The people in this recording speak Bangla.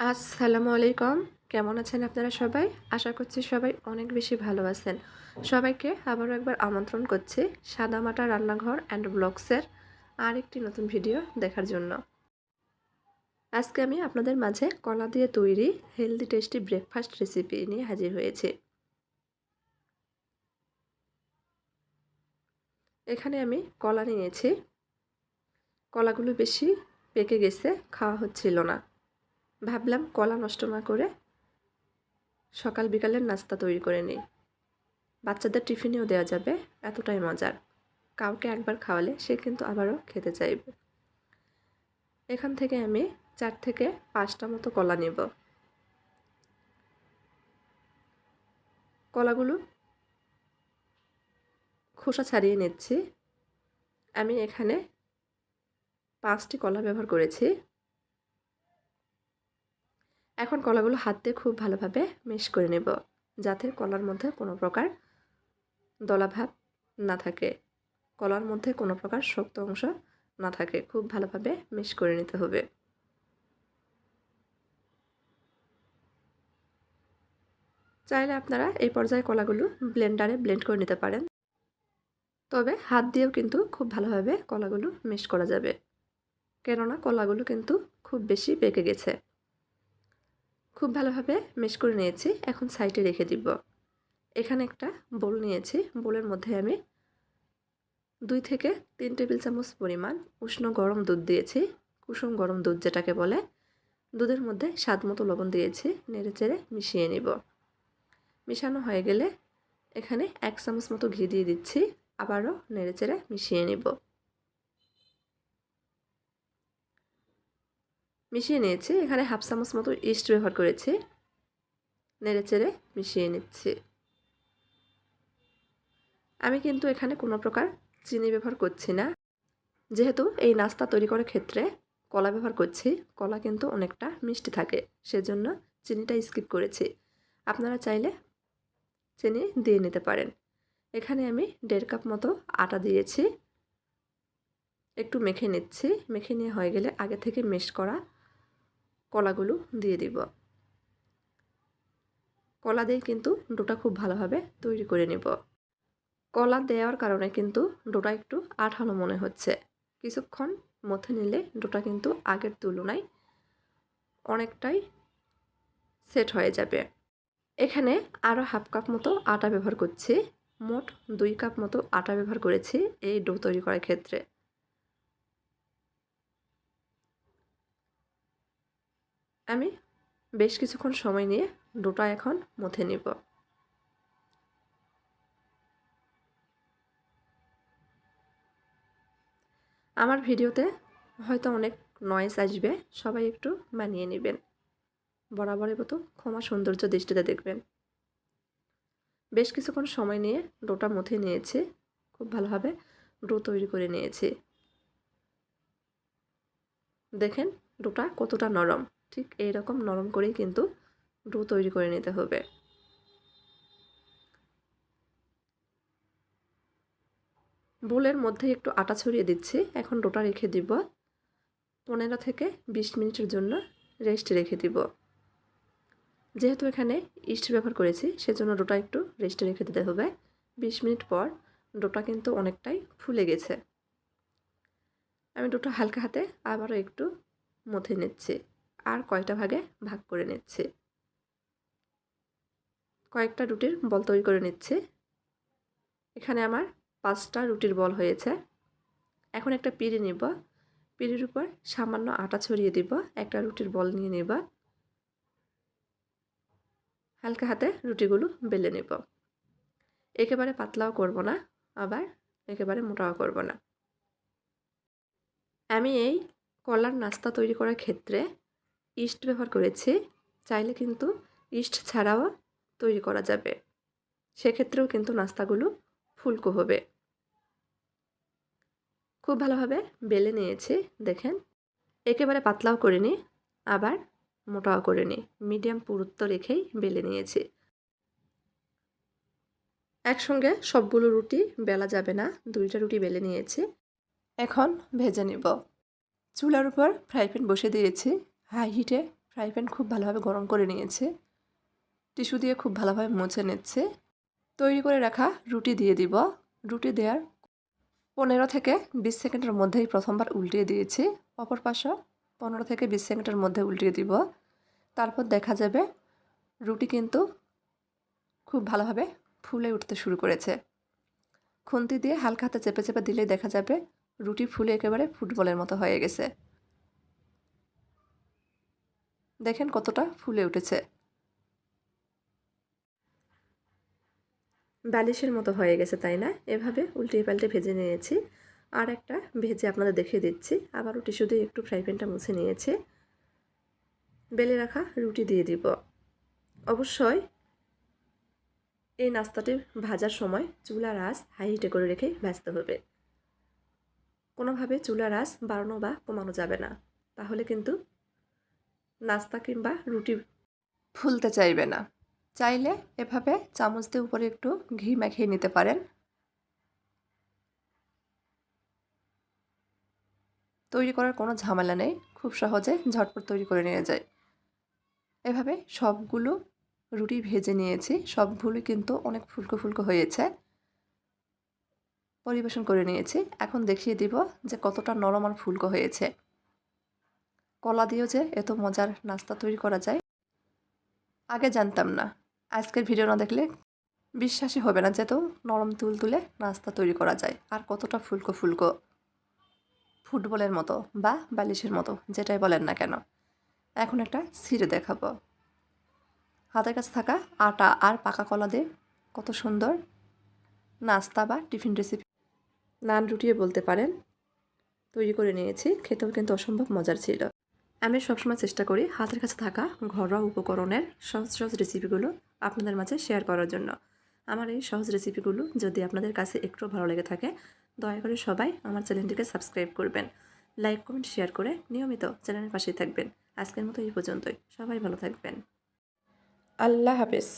আসসালামু আলাইকুম। কেমন আছেন আপনারা সবাই? আশা করছি সবাই অনেক বেশি ভালো আছেন। সবাইকে আবারও একবার আমন্ত্রণ করছি সাদামাটা রান্নাঘর অ্যান্ড ব্লগসের আরেকটি নতুন ভিডিও দেখার জন্য। আজকে আমি আপনাদের মাঝে কলা দিয়ে তৈরি হেলদি টেস্টি ব্রেকফাস্ট রেসিপি নিয়ে হাজির হয়েছি। এখানে আমি কলা নিয়েছি। কলাগুলো বেশি পেকে গেছে, খাওয়া হচ্ছিল না। ভাবলাম কলা নষ্ট না করে সকাল বিকালের নাস্তা তৈরি করে নিই। বাচ্চাদের টিফিনেও দেওয়া যাবে, এতটাই মজার। কাউকে একবার খাওয়ালে সে কিন্তু আবারও খেতে চাইবে। এখান থেকে আমি চার থেকে পাঁচটা মতো কলা নেব। কলাগুলো খোসা ছাড়িয়ে নিচ্ছি। আমি এখানে পাঁচটি কলা ব্যবহার করেছি। এখন কলাগুলো হাত দিয়ে খুব ভালোভাবে মিশ করে নেব, যাতে কলার মধ্যে কোনো প্রকার দলাভাব না থাকে। কলার মধ্যে কোনো প্রকার শক্ত অংশ না থাকে, খুব ভালোভাবে মিশ করে নিতে হবে। চাইলে আপনারা এই পর্যায়ে কলাগুলো ব্লেন্ডারে ব্লেন্ড করে নিতে পারেন। তবে হাত দিয়েও কিন্তু খুব ভালোভাবে কলাগুলো মিশ করা যাবে। কেননা কলাগুলো কিন্তু খুব বেশি পেকে গেছে। খুব ভালোভাবে মেশ করে নিয়েছি। এখন সাইডে রেখে দিব। এখানে একটা বোল নিয়েছি। বোলের মধ্যে আমি দুই থেকে তিন টেবিল চামচ পরিমাণ উষ্ণ গরম দুধ দিয়েছি। কুসুম গরম দুধ যেটাকে বলে, দুধের মধ্যে স্বাদ মতো লবণ দিয়েছি। নেড়ে চেড়ে মিশিয়ে নিব। মিশানো হয়ে গেলে এখানে এক চামচ মতো ঘি দিয়ে দিচ্ছি। আবারও নেড়ে চেড়ে মিশিয়ে নিব। মিশিয়ে নিয়েছি। এখানে হাফ চামচ মতো ইস্ট ব্যবহার করেছি। নেড়ে চেড়ে মিশিয়ে নিচ্ছি। আমি কিন্তু এখানে কোনো প্রকার চিনি ব্যবহার করছি না। যেহেতু এই নাস্তা তৈরি করার ক্ষেত্রে কলা ব্যবহার করছি, কলা কিন্তু অনেকটা মিষ্টি থাকে, সেজন্য চিনিটা স্কিপ করেছি। আপনারা চাইলে চিনি দিয়ে নিতে পারেন। এখানে আমি দেড় কাপ মতো আটা দিয়েছি। একটু মেখে নিচ্ছি। মেখে নিয়ে হয়ে গেলে আগে থেকে মেশ করা কলাগুলো দিয়ে দিব। কলা দিয়ে কিন্তু ডোটা খুব ভালোভাবে তৈরি করে নেব। কলা দেওয়ার কারণে কিন্তু ডোটা একটু আঠালো মনে হচ্ছে। কিছুক্ষণ মথে নিলে ডোটা কিন্তু আগের তুলনায় অনেকটাই সেট হয়ে যাবে। এখানে আরও হাফ কাপ মতো আটা ব্যবহার করছি। মোট দুই কাপ মতো আটা ব্যবহার করেছি এই ডো তৈরি করার ক্ষেত্রে। আমি বেশ কিছুক্ষণ সময় নিয়ে ডোটা এখন মথে নিব। আমার ভিডিওতে হয়তো অনেক নয়েস আসবে, সবাই একটু মানিয়ে নেবেন। বরাবরের মতো ক্ষমা সৌন্দর্য দৃষ্টিতে দেখবেন। বেশ কিছুক্ষণ সময় নিয়ে ডোটা মথে নিয়েছি, খুব ভালোভাবে ডো তৈরি করে নিয়েছি। দেখেন ডোটা কতটা নরম। ঠিক এই রকম নরম করেই কিন্তু ডো তৈরি করে নিতে হবে। বোলের মধ্যে একটু আটা ছড়িয়ে দিচ্ছি। এখন ডোটা রেখে দিব। পনেরো থেকে বিশ মিনিটের জন্য রেস্ট রেখে দিব। যেহেতু এখানে ইস্ট ব্যবহার করেছি, সেজন্য ডোটা একটু রেস্টে রেখে দিতে হবে। বিশ মিনিট পর ডোটা কিন্তু অনেকটাই ফুলে গেছে। আমি ডোটা হালকা হাতে আবারও একটু মথে নিচ্ছি। আর কয়টা ভাগে ভাগ করে নিচ্ছি? কয়েকটা রুটির বল তৈরি করে নিচ্ছি। এখানে আমার পাঁচটা রুটির বল হয়েছে। এখন একটা পিড়ি নিব। পিড়ির উপর সামান্য আটা ছড়িয়ে দিব। একটা রুটির বল নিয়ে নেব। হালকা হাতে রুটিগুলো বেলে নেব। একেবারে পাতলাও করব না, আবার একেবারে মোটাও করব না। আমি এই কলার নাস্তা তৈরি করার ক্ষেত্রে ইস্ট ব্যবহার করেছি, চাইলে কিন্তু ইস্ট ছাড়াও তৈরি করা যাবে। সেক্ষেত্রেও কিন্তু নাস্তাগুলো ফুলকো হবে। খুব ভালোভাবে বেলে নিয়েছি, দেখেন। একেবারে পাতলাও করে নিই আবার মোটাও করে নিই মিডিয়াম পুরুত্ব রেখেই বেলে নিয়েছি। একসঙ্গে সবগুলো রুটি বেলা যাবে না, দুইটা রুটি বেলে নিয়েছি। এখন ভেজে নিব। চুলার উপর ফ্রাই প্যান বসে দিয়েছি। হাই হিটে ফ্রাই প্যান খুব ভালোভাবে গরম করে নিয়েছে। টিস্যু দিয়ে খুব ভালোভাবে মুছে নিচ্ছে। তৈরি করে রাখা রুটি দিয়ে দিব। রুটি দেওয়ার পনেরো থেকে বিশ সেকেন্ডের মধ্যেই প্রথমবার উল্টিয়ে দিয়েছি। অপর পাশও পনেরো থেকে বিশ সেকেন্ডের মধ্যে উল্টিয়ে দিব। তারপর দেখা যাবে রুটি কিন্তু খুব ভালোভাবে ফুলে উঠতে শুরু করেছে। খুন্তি দিয়ে হালকা হাতে চেপে চেপে দিলেই দেখা যাবে রুটি ফুলে একেবারে ফুটবলের মতো হয়ে গেছে। দেখেন কতটা ফুলে উঠেছে। বালিশের মতো হয়ে গেছে, তাই না? এভাবে উল্টে পাল্টে ভেজে নিয়েছি। আর একটা ভেজে আপনাদের দেখিয়ে দিচ্ছি। আবারও টিস্যু দিয়ে একটু ফ্রাই প্যানটা মুছে নিয়েছি। বেলে রাখা রুটি দিয়ে দিব। অবশ্যই এই নাস্তাটি ভাজার সময় চুলার আঁচ হাই হিটে করে রেখে ভাজতে হবে। কোনোভাবে চুলা আঁচ বাড়ানো বা কমানো যাবে না। তাহলে কিন্তু নাস্তা কিংবা রুটি ফুলতে চাইবে না। চাইলে এভাবে চামচ দিয়ে উপরে একটু ঘি মাখিয়ে নিতে পারেন। তৈরি করার কোনো ঝামেলা নেই। খুব সহজে ঝটপট তৈরি করে নিয়ে যায়। এভাবে সবগুলো রুটি ভেজে নিয়েছি। সবগুলো কিন্তু অনেক ফুলকো ফুলকো হয়েছে। পরিবেশন করে নিয়েছি। এখন দেখিয়ে দিব যে কতটা নরম আর ফুলকো হয়েছে। কলা দিয়েও যে এত মজার নাস্তা তৈরি করা যায়, আগে জানতাম না। আজকের ভিডিও না দেখলে বিশ্বাসই হবে না যে তো নরম তুল তুলে নাস্তা তৈরি করা যায় আর কতটা ফুলকো ফুলকো। ফুটবলের মতো বা বালিশের মতো, যেটাই বলেন না কেন। এখন একটা সিরে দেখাবো। হাতের কাছে থাকা আটা আর পাকা কলা দিয়ে কত সুন্দর নাস্তা বা টিফিন রেসিপি নান রুটিও বলতে পারেন। তৈরি করে নিয়েছি, খেতেও কিন্তু অসম্ভব মজার ছিল। আমি সবসময় চেষ্টা করি হাতের কাছে থাকা ঘরোয়া উপকরণের সহজ সহজ রেসিপিগুলো আপনাদের মাঝে শেয়ার করার জন্য। আমার এই সহজ রেসিপিগুলো যদি আপনাদের কাছে একটু ভালো লেগে থাকে, দয়া করে সবাই আমার চ্যানেলটিকে সাবস্ক্রাইব করবেন। লাইক কমেন্ট শেয়ার করে নিয়মিত চ্যানেলের পাশেই থাকবেন। আজকের মতো এই পর্যন্তই। সবাই ভালো থাকবেন। আল্লাহ হাফেজ।